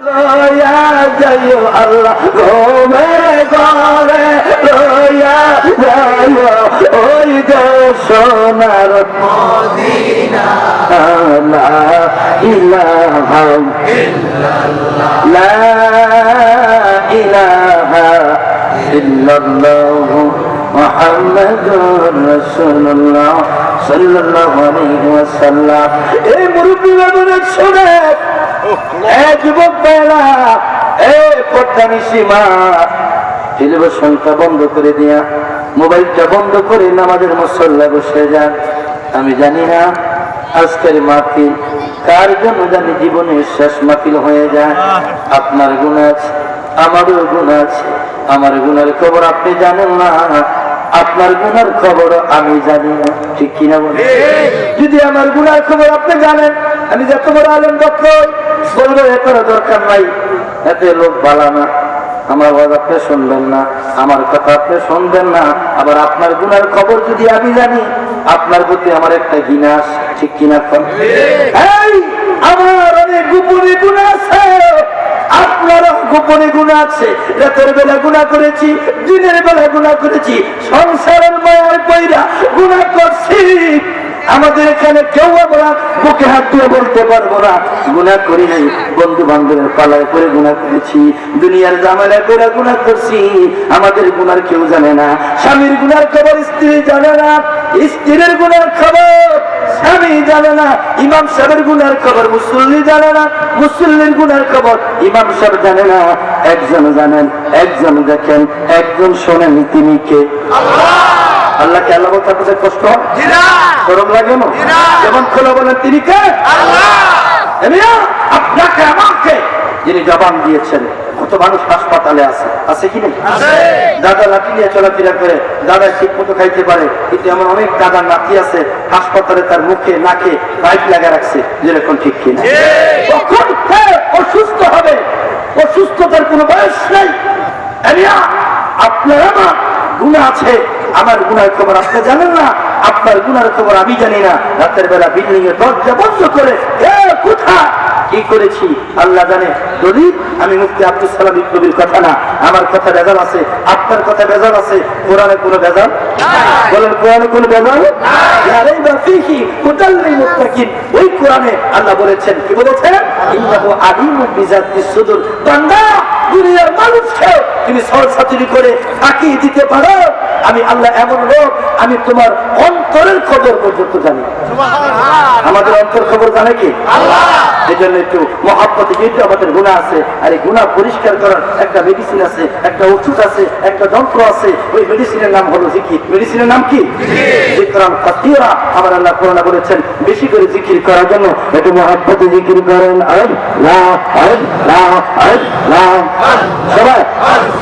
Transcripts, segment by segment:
লয়া যাইও আল্লাহ, ঘুমে ঘরে লয়া যাইও। ওই যে সোনার মদিনা, লা ইলাহা লা ইলাহা ইল্লাল্লাহ মুহাম্মাদুর রাসূলুল্লাহ সাল্লাল্লাহু আলাইহি ওয়াসাল্লাম। এই মুরব্বী বাবুরা শুনে এ এ টেলিভিশনটা বন্ধ করে দিয়া, মোবাইলটা বন্ধ করে নামাজের মসল্লা বসে যান। আমি জানি না আজকের মাহফিল কার জন্য জানি জীবনের শেষ মাহফিল হয়ে যায়। আপনার গুণ আছে, আমারও গুণ আছে। আমার গুণের খবর আপনি জানেন না। আপনার গুনার খবর আমি জানি ঠিক কিনা বলে যদি আমার গুনার খবর আপনি জানেন আমি যত বড় আলেম ডক্টর বলব এত দরকার নাই। এতে লোক ভালো না আমার আওয়াজ আপনি শুনবেন না আমার কথা আপনি শুনবেন না আবার আপনার গুনার খবর যদি আমি জানি আপনার প্রতি আমার একটা ঘৃণা ঠিক কিনা? এই, আমার অনেক গোপনে গুণ আছে। গোপনে গুণা আছে, রাতের বেলা গুণা করেছি, দিনের বেলা গুণা করেছি, সংসারের মায়ের পয়রা গুণা করছি। আমাদের এখানে কেউ আমরা বুকে হাত দিয়ে বলতে পারব না। গুণা করি নাই বন্ধু বান্ধবের পালায় করে গুণা করেছি, দুনিয়ার জামেলা করে গুণা করছি। আমাদের গুণার কেউ জানে না, স্বামীর গুণার খবর স্ত্রী জানে না, স্ত্রীর গুণার খবর স্বামী জানে না ইমাম সাহেবের গুনার খবর মুসল্লি জানে না মুসল্লির গুনার খবর ইমাম সাহেব জানে না। একজন জানেন একজন দেখেন একজন শোনেন তিনি কে। আল্লাহকে আল্লাহ বলতে আপনাদের কষ্ট? গরম লাগে না? যেমন খোলা বলেন তিনি কে? এমিয়া, আপনাকে আমাকে যিনি জবান দিয়েছেন। মানুষ হাসপাতালে আছে। আছে কি নেই? দাদা লাঠি নিয়ে চলাফেরা করে দাদা ঠিক মতো খাইতে পারে কিন্তু এমন অনেক দাদা নাতি আছে হাসপাতালে তার মুখে নাকে পাইপ লাগা রাখছে যেরকম ঠিক কিনা। কখন অসুস্থ হবে? অসুস্থতার কোনো বয়স নেই। আপনার আমার গুণা আছে। আমার গুনার খবর আপনি জানেন না। আপনার গুনার খবর আমি জানি না। রাতের বেলা বিল্ডিং এ দরজা বন্ধ করে কোথা কি করেছি? আল্লাহ জানে। যদি আমি মুক্তি আব্দুল সালাম বিপ্লবীর কথা না। আমার কথা বেজাল আছে। আপনার কথা বেজাল আছে। কোরআনে কোনো বেজাল বলেন কোরআনে কোনো বেজাল ওই কোরআনে আল্লাহ বলেছেন কি বলেছেন? ইন্নাহু আলিমু বিজাতিস সুদূর। বান্দা দুনিয়ার মানুষকে তুমি সরসাতুরি করে তাকিয়ে দিতে পারো। আমি আল্লাহ এমন লোক, আমি তোমার অন্তরের খবর পর্যন্ত জানি। আমাদের অন্তর খবর জানে কি? এই জন্য একটু মহাব্বতে যেহেতু আমাদের গুণা আছে আর এই গুণা পরিষ্কার করার একটা মেডিসিন আছে একটা ওষুধ আছে একটা যন্ত্র আছে ওই মেডিসিনের নাম হলো জিকির। মেডিসিনের নাম কি? জিকরাম কাসীরা। আমার আল্লাহ কোরআনে বলেছেন বেশি করে জিকির করার জন্য একটু মহাব্বতে জিকির করেন। আল্লাহ আল্লাহ আল্লাহ সবাই আল্লাহ। আল্লাহ আল্লাহ।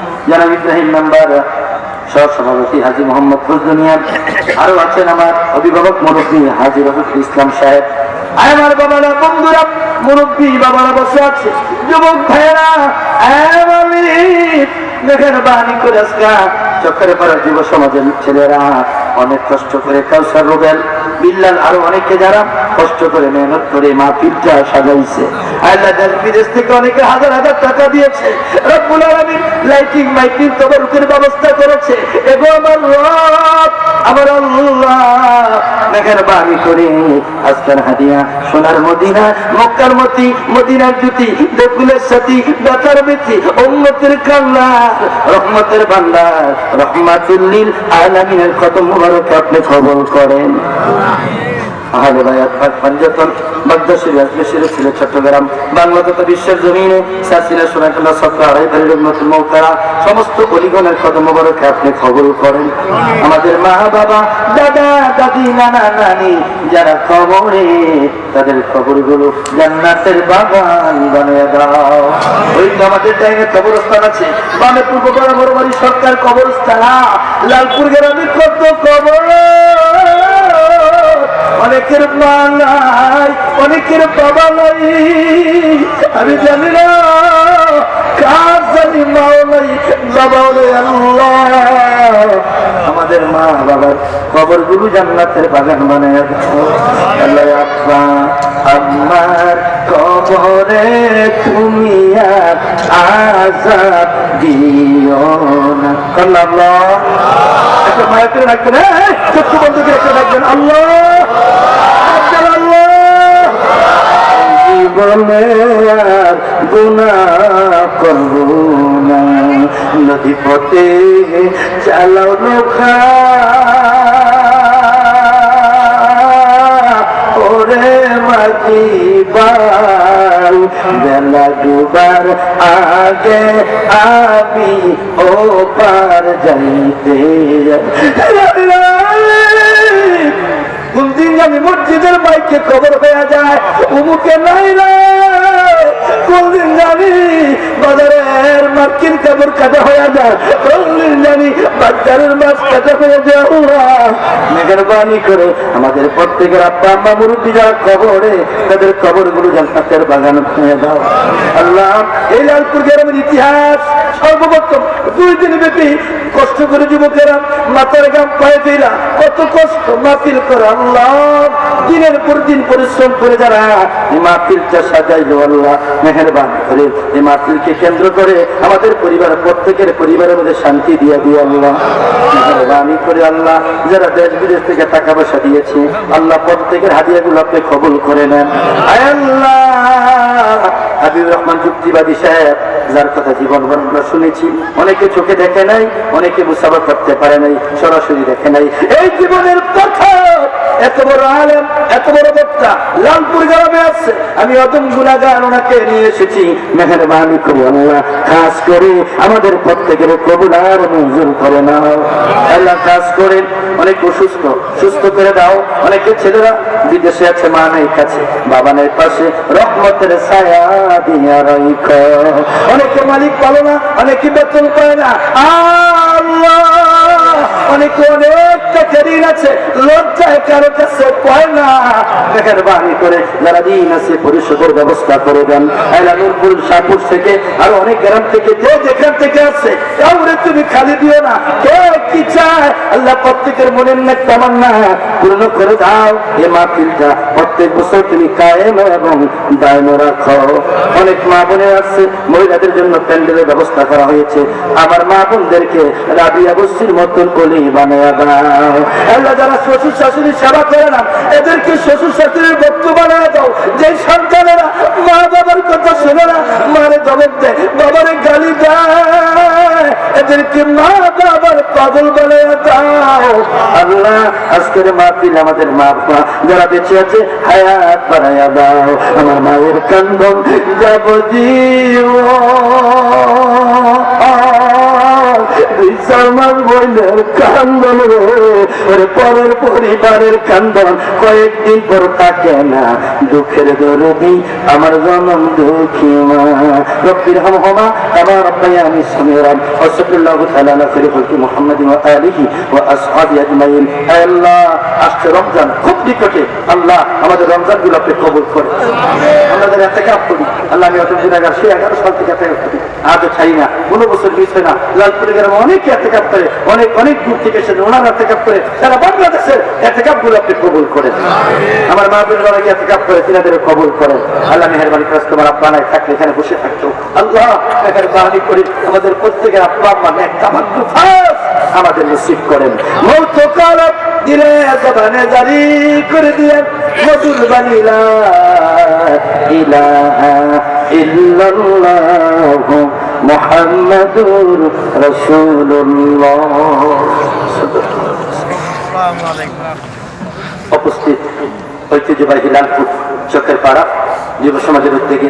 জানাব ইব্রাহিম নাম্বার, সহ সভাপতি হাজি মোহাম্মদ ফজলুনিয়া, আরও আছেন আমার অভিভাবক মুরব্বী হাজি রফিকুল ইসলাম সাহেব। আমার বাবারা, বন্ধুরা, মুরব্বী বাবারা বসে আছে। যুবক ভাইয়েরা দেখেন বাহানি করে যুব সমাজের ছেলেরা অনেক কষ্ট করে কাউসার রোবেল, বিল্লাল, আরও অনেকে যারা কষ্ট করে, মেহনত করে মা পীরটা সাজাইছে বিদেশ থেকে অনেকে হাজার হাজার টাকা দিয়েছে লাইটিং মাইটিং তবরুকের ব্যবস্থা করেছে। এগো আমার রহমতের মুবারক আপনি খবর করেন। আহলে বায়াত পাক পাঞ্জাতন বাগদাসির রাজবেশির ছিল চট্টগ্রাম। বাংলা তথা বিশ্বের জমিনে সাসিনা সোনাকাল্লা সত্তা আড়াই বাড়ির নতুন মৌকারা সমস্ত অলিগণের কদম বরকে আপনি খবর করেন। আমাদের মা বাবা দাদা দাদি নানা নানি যারা খবরে তাদের খবরগুলো জান্নাতের বাগান বানিয়ে দাও। ওই তো আমাদের টাইমে কবরস্থান আছে। বামে পূর্ব বরাবর বাড়ি সরকার কবরস্থান। লালপুর গ্রামে কত কবর। নাই আমি জানি না কার জানি মাও নাই বাবাও আল্লাহ। আমাদের মা বাবার কবর গুরু জান্নাতের বাগান দাও। আল্লাহ আমার কবরে তুমি আর আজাদ দিও না। আল্লাহ একটা মায়াকে রাখবেন হ্যাঁ? চক্ষু বন্ধ করে একটা রাখবেন, আল্লাহ। জীবনে আর গুণা করব না নদী পথে চালাও নৌকা। ওরে মাঝি বাল, বেলা ডুবার আগে আমি ও পার যাইতে। জানি মসজিদের বাইকে খবর হয়ে যায়। উমুকে নাই কোনদিন জানি বাজারের মার্কিন কাপড় কাটা হয়ে যায়, কোনদিন জানি বাজারের মাছ কাটা হয়ে যায়। মেহরবানি করে, আমাদের প্রত্যেকের আব্বা আম্মা মুরব্বী যারা কবরে, তাদের কবরগুলো জান্নাতের বাগান হয়ে দাও। আল্লাহ, এই লালপুর গ্রামের ইতিহাস সর্বপ্রথম দুই দিন ব্যাপী কষ্ট করে যুবকেরা মাথার গাম পায়ে দিলা। কত কষ্ট মাহফিল করে আল্লাহ। দিনের পর দিন পরিশ্রম করে যারা এই মাহফিলটা সাজাইলো, আল্লাহ মেহরবান করে এই মাহফিলকে কেন্দ্র করে আমাদের পরিবার, প্রত্যেকের পরিবারের মধ্যে শান্তি দিয়ে দিয়ে আল্লাহ। মেহরবানি করে, আল্লাহ, যারা দেশ বিদেশ থেকে টাকা পয়সা দিয়েছি। আল্লাহ প্রত্যেকের হাদিয়াগুলো আপনি কবুল করে নেন। আল্লাহ! রহমান যুক্তিবাদী সাহেব, যার কথা জীবন আমরা শুনেছি, অনেকে চোখে দেখে নাই, অনেকে মুসাফা করতে পারে নাই, সরাসরি দেখে নাই। এই জীবনের কথা এত বড় আলেম, এত বড় বক্তা, লালপুর গ্রামে আছে। আমি অদম গুণাগান ওনাকে নিয়ে এসেছি। মেহরবানি করে আল্লাহ। খাস করে আমাদের প্রত্যেকের কবুলার মঞ্জুর করে নাও। আল্লাহ খাস করে। অনেক অসুস্থ। সুস্থ করে দাও। অনেকে ছেলেরা বিদেশে আছে, মা নেই, কাছে। বাবা নেই, পাশে। রহমতের ছায়া দিয়া রাইখ। অনেকে মালিক পালো না, অনেকে বেতন পায় না। আল্লাহ! অনেকে অনেক টাকা ঋণ আছে। লজ্জায় কারও কাছে পায় না? মেহরবানি করে যারা ঋণ আছে পরিশোধের ব্যবস্থা করে দেন। আইলা শাহপুর থেকে আরও অনেক গ্রাম থেকে যে যেখান থেকে আছে, কাউরে তুমি খালি দিও না। কে কি চায়? আল্লাহ প্রত্যেকের মনের তামান্না পূর্ণ করে দাও। এ মাহফিলটা প্রত্যেক বছর তুমি কায়েম এবং দায়ম রাখো। অনেক মা বোনে আছে, মহিলাদের জন্য প্যান্ডেলের ব্যবস্থা করা হয়েছে। আমার মা বোনদেরকে রাবিয়া বস্তির মতন বলি বানায় দাও। আল্লাহ যারা শ্বশুর শাশুড়ি সেবা করে না, এদেরকে শ্বশুর শাশুড়ির বক্ত বানায় দাও। যে সন্তানেরা মা বাবার কথা শোনে না, মারে জবাব দেয়, বাবারে গালি দেয়। এদেরকে মা বাবার পাগল বানায় দাও। আল্লাহ, আজকের মাহফিল আমাদের মা বাবা যারা বেঁচে আছে, হায়াত বানায়া দাও। আমার মায়ের কান্দন যাব দুই বইলের কান্দন রে। পরের পরিবারের কান্দন কয়েকদিন পর থাকে না। দুঃখের দরদি আমার জনম দুঃখী মা। রব্বির হাম হমা আমার খাইরি খালকি ওয়া আলিহি আল্লাহ, আসছে রমজান। খুব নিকটে আল্লাহ আমাদের রমজানগুলো কবুল করে। আমাদের এতে কাপ করি আল্লাহ আমি অত এগারো সাল থেকে আজও না, কোনো বছর মিস না। লালপুরে গ্রামে অনেকে এতে কাপ করে অনেক অনেক দূর থেকে এসে ওনারা এতে কাপ করে সারা বাংলাদেশের এতে কাপগুলো আপনি কবুল করেন। আমার মা বোনের অনেকে এতে কাপ করে তিনাদের কবুল করেন। আল্লাহ মেহরবানি করে তোমার আব্বানায় থাকলে এখানে বসে থাকতো। আল্লাহ মেহরবানি করে আমাদের প্রত্যেকের আব্বা আম্মা নেক তামাক্কু ফাস আমাদের নসিব করেন। মৌত কালত দিলে জবানে জারি করে দিলেন মধুর বানিলা ইলাহা ইল্লাল্লাহ। মুহাম্মাদুর রাসূলুল্লাহ। উপস্থিত ঐতিহ্যবাহী লালপুর চকের পাড়া, যুব সমাজের উদ্যোগে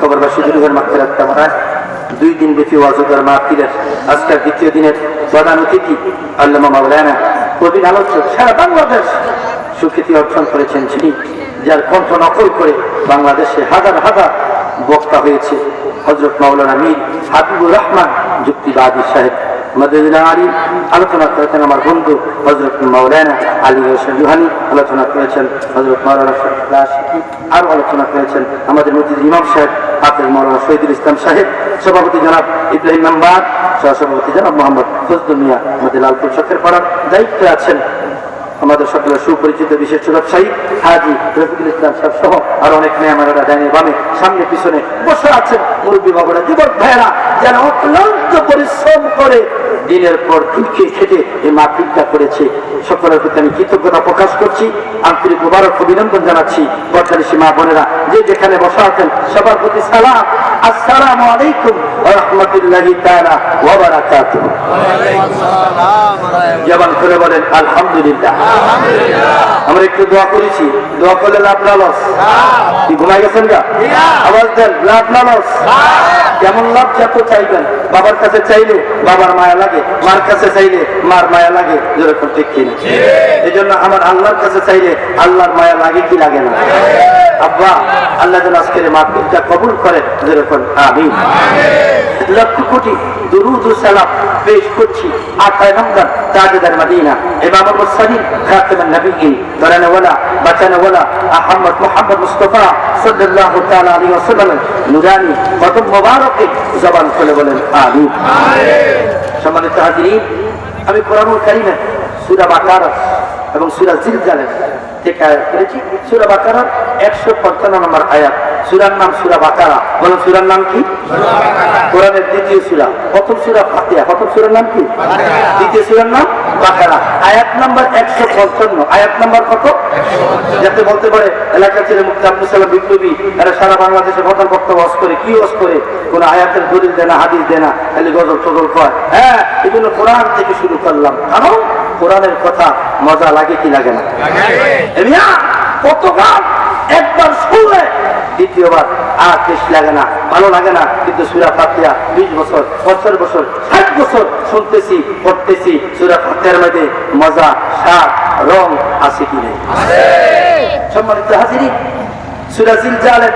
খবরবাসী দুর্গের মাত্রার কামনায় দুই দিন ব্যাপী ওয়াজুদার মাহফিলের আজকের দ্বিতীয় দিনের প্রধান অতিথি আল্লামা মাওলানা প্রবীণ আলোচক সারা বাংলাদেশ সুখ্যাতি অর্জন করেছেন যিনি, যার কণ্ঠ নকল করে বাংলাদেশে হাজার হাজার বক্তা হয়েছে হজরত মাওলানা মীর হাবিবুর রহমান, যুক্তিবাদী সাহেব। মদিনা আলী আলোচনা করেছেন আমার বন্ধু হজরত মাওলানা আলী হোসেন রুহানি, আলোচনা করেছেন হজরত মাওলানা আশিকি আরও আলোচনা করেছেন আমাদের মসজিদ ইমাম সাহেব, হাফেজ মাওলানা শহীদুল ইসলাম সাহেব, সভাপতি জনাব ইব্রাহিম মেম্বার সহসভাপতি জনাব মোহাম্মদ ফজলুল মিয়া, আমাদের লালপুর চকের পাড়ার দায়িত্বে আছেন আমাদের সকলের সুপরিচিত বিশেষ ব্যবসায়ী হাজি রফিকুল ইসলাম সাহেব সহ আর অনেক মেয়ামারা ডাইনে বামে, সামনে, পিছনে বসে আছেন মুরব্বী বাবুরা, যুবক ভাইয়েরা, যেন অক্লান্ত পরিশ্রম করে দিনের পর দিন খেয়ে খেটে এই মাহফিলটা করেছে। সকলের প্রতি আমি কৃতজ্ঞতা প্রকাশ করছি, আন্তরিক মুবারক অভিনন্দন জানাচ্ছি। বর্তারি সীমা বোনেরা, যে যেখানে বসা আছেন, সবার প্রতি সালাম। আসসালামু আলাইকুম ওয়া রাহমাতুল্লাহি তাআলা ওয়া বারাকাতুহু। জবান করে বলেন আলহামদুলিল্লাহ। আমরা একটু দোয়া করেছি। দোয়া করলে লাভ না লস। কি ঘুমাই গেছেন যা আওয়াজ দেন লাভ না লস। কেমন লাভ যত চাইবেন বাবার কাছে চাইলে বাবার মায়া লাগে মার কাছে চাইলে মার মায়া লাগে যেরকম ঠিক কিনা। এই জন্য আমার আল্লাহর কাছে চাইলে আল্লাহর মায়া লাগে কি লাগে না? আব্বা আল্লাহ যেন আজকের মাহফিলটা কবুল করে যেরকম আমি লক্ষ কোটি দুরুদ সালাম পেশ করছি আঠায় রমজান তাজদার মদিনা ইমাম মুরসালিন খাতামান নবিয়্যিন দরানওয়ালা বাচানওয়ালা আহমদ মুহাম্মদ মুস্তাফা সাল্লাল্লাহু তাআলা আলাইহি ওয়াসাল্লাম নুরানি কদম মোবারকে জবান খুলে বলেন আমিন সম্মানিত হাজিরিন, আমি কোরআনুল কারিমে সুরা বাকারা এবং সুরা জিলজালের থেকে আয়াত করেছি। সূরা বাকারার 155 নম্বর আয়াত। সূরার নাম সূরা বাকারা। বলুন সূরার নাম কি? কোরআনের দ্বিতীয় সূরা। প্রথম সূরা ফাতিহা। প্রথম সূরার নাম কি? দ্বিতীয় সূরার নাম বাকারা। আয়াত নাম্বার 155 আয়াত নাম্বার কত? যাতে বলতে পারে এলাকার ছেলে মুক্তি আব্দুল সালাম বিপ্লবী এরা সারা বাংলাদেশে বদল বক্তব্য ওয়াজ করে। কি ওয়াজ করে? কোন আয়াতের দলিল দেনা হাদিস দেনা খালি গজল টজল কয়। হ্যাঁ এই জন্য কোরআন থেকে শুরু করলাম। কারণ কোরআনের কথা মজা লাগে কি লাগে না? এ মিয়া, কত গান একবার শুনলে দ্বিতীয়বার আর বেশ লাগে না ভালো লাগে না কিন্তু সুরা ফাতিয়া বিশ বছর বছর বছর ষাট বছর শুনতেছি পড়তেছি সুরা ফাতিয়ার মধ্যে মজা স্বাদ রং আছে কি নেই সম্মানিত হাজিরি সুরা জিলজালের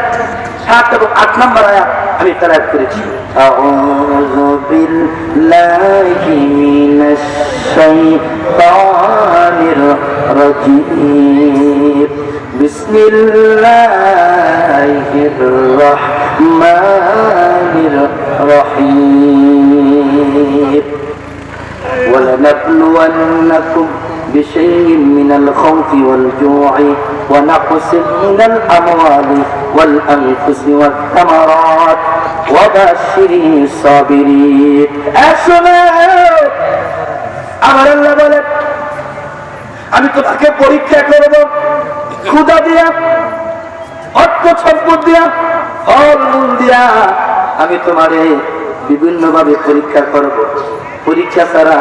সাত এবং আট নম্বর আয়াত আমি তালাত করেছি أعوذ بالله من الشيطان الرجيم بسم الله الرحمن الرحيم ولنبلونكم بشيء من الخوف والجوع ونقص من الأموال والأنفس والثمرات وبشر الصابرين أسمعوا আমার আল্লাহ বলে আমি তোমাকে পরীক্ষা করব ক্ষুদা দিয়া অর্থ সম্পদ দিয়া, ফল আমি তোমারে বিভিন্ন ভাবে পরীক্ষা করব। পরীক্ষা ছাড়া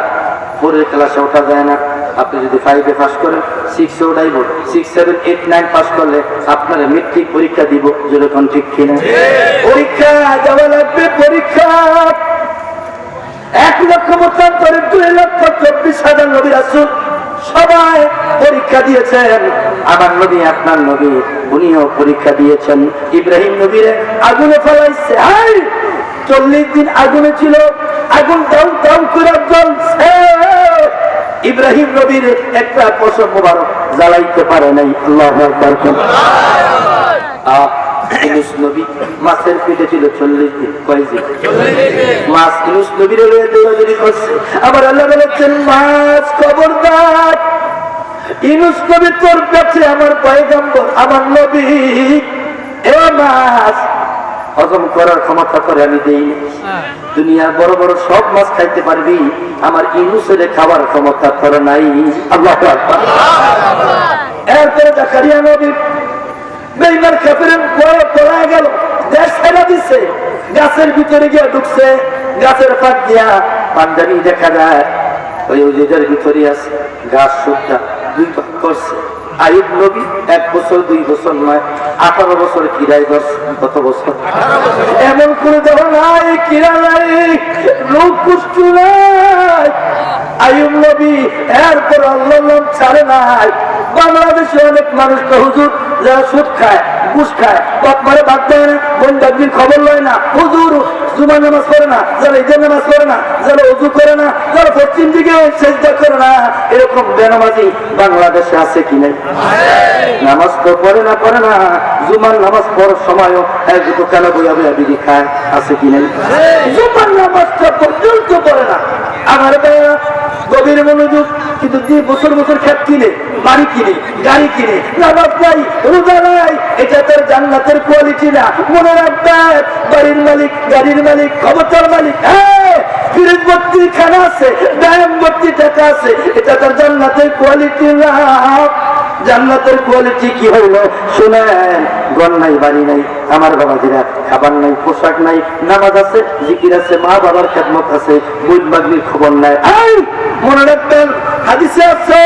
পরের ক্লাসে ওঠা যায় না। আপনি যদি ফাইভে পাস করেন সিক্সে ওঠাইব six seven eight nine pass করলে আপনার মেট্রিক পরীক্ষা দিব, যেরকম ঠিক কিনা। পরীক্ষা যাওয়া লাগবে, পরীক্ষা। এক লক্ষ মতান্তরে দুই লক্ষ চব্বিশ হাজার নবী আসুন সবাই পরীক্ষা দিয়েছেন। আমার নবী আপনার নবী উনিও পরীক্ষা দিয়েছেন। ইব্রাহিম নবীর আগুনে ফেলাইছে। হাই! চল্লিশ দিন আগুনে ছিল। আগুন দাউ দাউ করে জ্বলছে। ইব্রাহিম নবীর একটা পশম মোবারক জ্বালাইতে পারে নাই। আল্লাহ আকবার। আহ, নবী মাছের পেটে ছিল চল্লিশ দিন। কয় দিন? মাছ ইউনুস নবীর দৌড়াদৌড়ি করছে। আবার আল্লাহ বলেছেন মাছ খবরদার। ইউনুস নবী তোর কাছে আমার পয়গম্বর আমার নবী। এ মাছ। হজম করার ক্ষমতা করে আমি দেই দুনিয়ার বড় বড় সব মাছ খাইতে পারবি আমার ইনুসের খাবার ক্ষমতা করে নাই। আল্লাহ এরপরে জাকারিয়া নবী বেইমান বড় পড়া গেল। দেশ ছেড়ে দিছে। গাছের ভিতরে গিয়ে ঢুকছে। গাছের ফাঁক দিয়া পাঞ্জাবি দেখা যায়। ওই ওদের ভিতরে আছে। গাছ সুদ্ধা দুই ভাগ করছে। আয়ুব নবী এক বছর, দুই বছর নয়। আঠারো বছর কিরাই করছে কত বছর? এমন করে দেওয়া নাই, কিরা নাই রোগ কুষ্ঠ নাই। আয়ুব নবী এরপর আল্লাহ নাম ছাড়ে নাই। বাংলাদেশে অনেক মানুষ তো হুজুর যারা সুদ খায় ঘুষ খায় মারে বাদ দেয় না বোন দাদির খবর লয় না হুজুর জুমা নামাজ পড়ে না যারা ঈদের নামাজ পড়ে না যারা উজু করে না যারা পশ্চিম দিকে চেষ্টা করে না এরকম বেনামাজি বাংলাদেশে আছে কি নাই? নামাজ তো পড়ে না পড়ে না জুমার নামাজ পড়ার সময়ও এক দুটো কেন বইয়া বইয়া বিড়ি খায় আছে কি নাই? জুমার নামাজটা পর্যন্ত পড়ে না। আমার গভীর মনোযোগ, কিন্তু যে বছর বছর খেত কিনে, বাড়ি কিনে, গাড়ি কিনে, নামাজ নাই, রোজা নাই, এটা তার জান্নাতের কোয়ালিটি না। মনে রাখবেন বাড়ির মালিক, গাড়ির মালিক, ক্ষমতার মালিক হ্যাঁ খানা আছে, ব্যায়াম ভর্তি টাকা আছে, এটা তার জান্নাতের কোয়ালিটি না। জান্নাতের কোয়ালিটি কি হইল? শুনেন গন নাই, বাড়ি নাই, আমার বাবাজিরা খাবার নাই, পোশাক নাই, নামাজ আছে, জিকির আছে, মা বাবার খেদমত আছে বুধ বাগনির খবর নাই। আই মনে রাখবেন, হাদিসে আছে,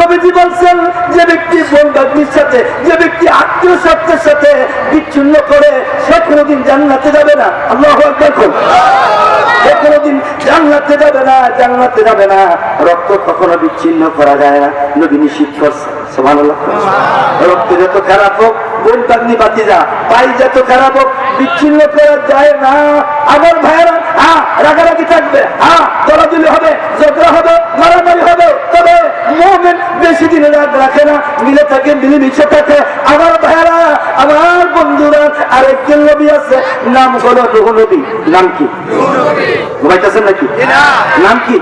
নবীজি বলছেন, যে ব্যক্তি বোন বাগনির সাথে, যে ব্যক্তি আত্মীয় স্বার্থের সাথে বিচ্ছিন্ন করে, সে কোনোদিন জান্নাতে যাবে না। আল্লাহ দেখুন সে কোনোদিন জান্নাতে যাবে না, জান্নাতে যাবে না। রক্ত কখনো বিচ্ছিন্ন করা যায় না। নবী নিষিদ্ধ করছে রক্ত যত খারাপ হোক, বোন পাগনি বাতি যা, পাই যত খারাপ হোক, বিচ্ছিন্ন করা যায় না। আমার ভাইয়েরা হ্যাঁ রাগারাগি থাকবে হ্যাঁ দলাদলি হবে, ঝগড়া হবে, মারামারি হবে, তবে বেশি দিন রাগ রাখে না, মিলে থাকে, মিলেমিশে থাকে। আমার ভাইয়েরা আমার বন্ধুরা, আরেকজন নবী আছে, নাম হলো রুহ নবী। নাম কি? ঘুমাইতেছেন নাকি? নাম কি?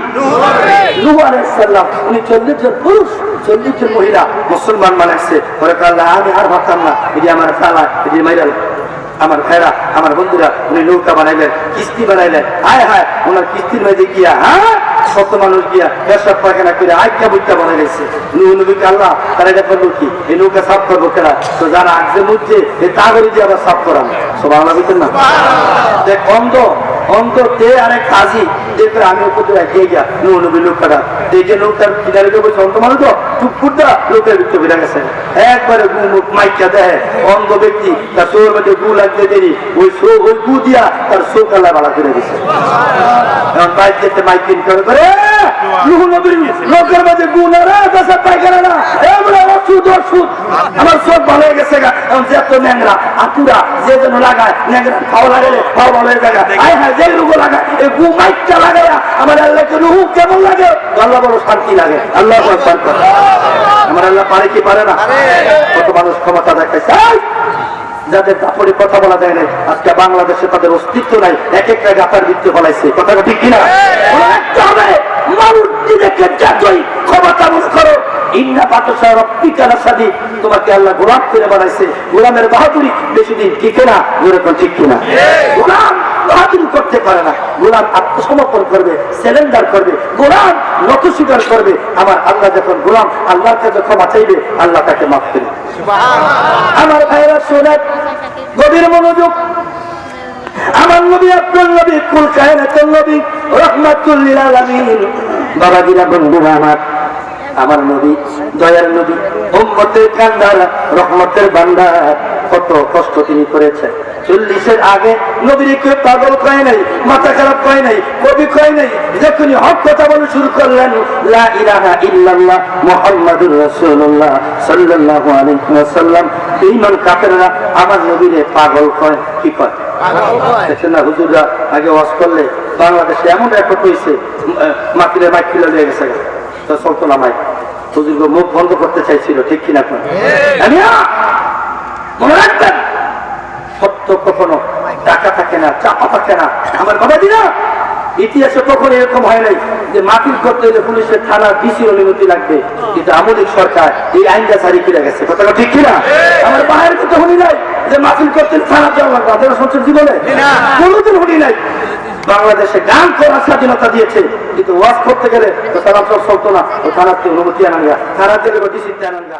নূহ আলাইহিস সালাম উনি চল্লিশ জন পুরুষ চল্লিশ জন মহিলা, মুসলমান বানাইছে পরে কাল্লা আমি আর ভাবতাম না, এটি আমার তালা এটি মাইরাল আমার ভাইরা, আমার বন্ধুরা, উনি নৌকা বানাইলেন, কিস্তি বানাইলেন। হায় হায়, ওনার কিস্তির মধ্যে গিয়া হ্যাঁ? কত মানুষ গিয়া পেশাব পায়খানা করে আজ্ঞা বুঝতে বলে গেছে নবীকে আল্লাহ তারা এটা করল কি? এই নৌকা সাফ করব কেনা তো যারা আগজে এ তা করে দিয়ে আবার সাফ করান। সব আল্লাহ বুঝতেন না দেখ অন্ধ অন্ধ তে আরেক কাজী দেখবে আমি উপরে এগিয়ে গিয়া নবী লোকটা দেখে লোকটার কিনারে গিয়ে বলছে অন্ত মানুষ তো টুকুরটা লোকের ভিতরে বেড়ে গেছে। একবারে মাইকা দেয় অন্ধ ব্যক্তি, তার চোর মধ্যে গু লাগতে দেরি ওই শো ওই গু দিয়া তার শো কালা বাড়া করে দিছে। এখন বাইক যেতে মাইকিং করে করে লোকের মাঝে গু না রে দেশে পাইখানা না। এগুলো ওষুধ ওষুধ আমার চোখ ভালো হয়ে গেছে গা। এখন যে এত ন্যাংরা, আতুরা, যে যেন লাগায়, ন্যাংরা খাও লাগালে খাও ভালো হয়ে যায় আয় হ্যাঁ যে রুগো লাগায়, এই গু মাইকটা লাগায় আমার আল্লাহকে রুহু কেমন লাগে? আল্লাহ বড় শান্তি লাগে। আল্লাহ আমার আল্লাহ পারে কি পারে না? কত মানুষ ক্ষমতা দেখাইছে! যাদের তারপরে কথা বলা যায় না আজকে বাংলাদেশে তাদের অস্তিত্ব নাই। এক একটা গাতার বৃত্তি ফলাইছে। কথাটা ঠিক কিনা? হবে আল্লাহ গোলাম করে বানাইছে। গোলামের বাহাদুরি বেশি দিন টিকে না, যেরকম ঠিক কিনা। গোলাম! বাহাদুরি করতে পারে না। গোলাম আত্মসমর্পণ করবে সেলেন্ডার করবে গোলাম নত স্বীকার করবে। আমার আল্লাহ যখন গোলাম আল্লাহর কাছে ক্ষমা চাইবে আল্লাহ তাকে মাফ করবে। আমার ভাইরা শোনেন গভীর মনোযোগ। আমার নবী আপনার নবী কুল কায়নাতুল নবী রহমাতুল্লিল আলামিন। বাবাজিরা বন্ধুরা আমার আমার নবী দয়ার নবী উম্মতের কান্দার রহমতের বান্দার কত কষ্ট তিনি করেছেন। চল্লিশের আগে নবীর কেউ পাগল কয় নাই মাথা খারাপ কয় নাই কবি কয় নাই যখনই হক কথা বলে শুরু করলেন লা ইলাহা ইল্লাল্লাহ মুহাম্মাদুর রাসূলুল্লাহ সাল্লাল্লাহু আলাইহি ওয়াসাল্লাম। বেঈমান কাফেররা আমার নবীরে পাগল কয় কি কয়? দেখছেন না হুজুররা আগে ওয়াজ করলে বাংলাদেশে এমন রেকর্ড হয়েছে মাকিলে মাইক খুলে লেগে গেছে। তো চলতো না মাইক। হুজুর মুখ বন্ধ করতে চাইছিল ঠিক কিনা মনে রাখবেন সত্য কখনো টাকা থাকে না চাপা থাকে না। আমার বাবা দিনা ইতিহাসে কখনো এরকম হয় নাই যে মাতিল করতে হলে পুলিশের থানার ডিসি অনুমতি লাগবে। কিন্তু আমলিক সরকার এই আইনটা জারি করে গেছে। কথাটা ঠিক কিনা? আমার বাহির কথা শুনি নাই যে মাতিল করতে থানা যাওয়া লাগবে আপনারা শুনছেন জীবনে? কোনোদিন শুনি নাই। বাংলাদেশে গান করার স্বাধীনতা দিয়েছে। কিন্তু ওয়াজ করতে গেলে তো তারা চলতো না। ও থানাতে অনুমতি আনাঙ্গা থানাতে ডিসিতে আনাঙ্গা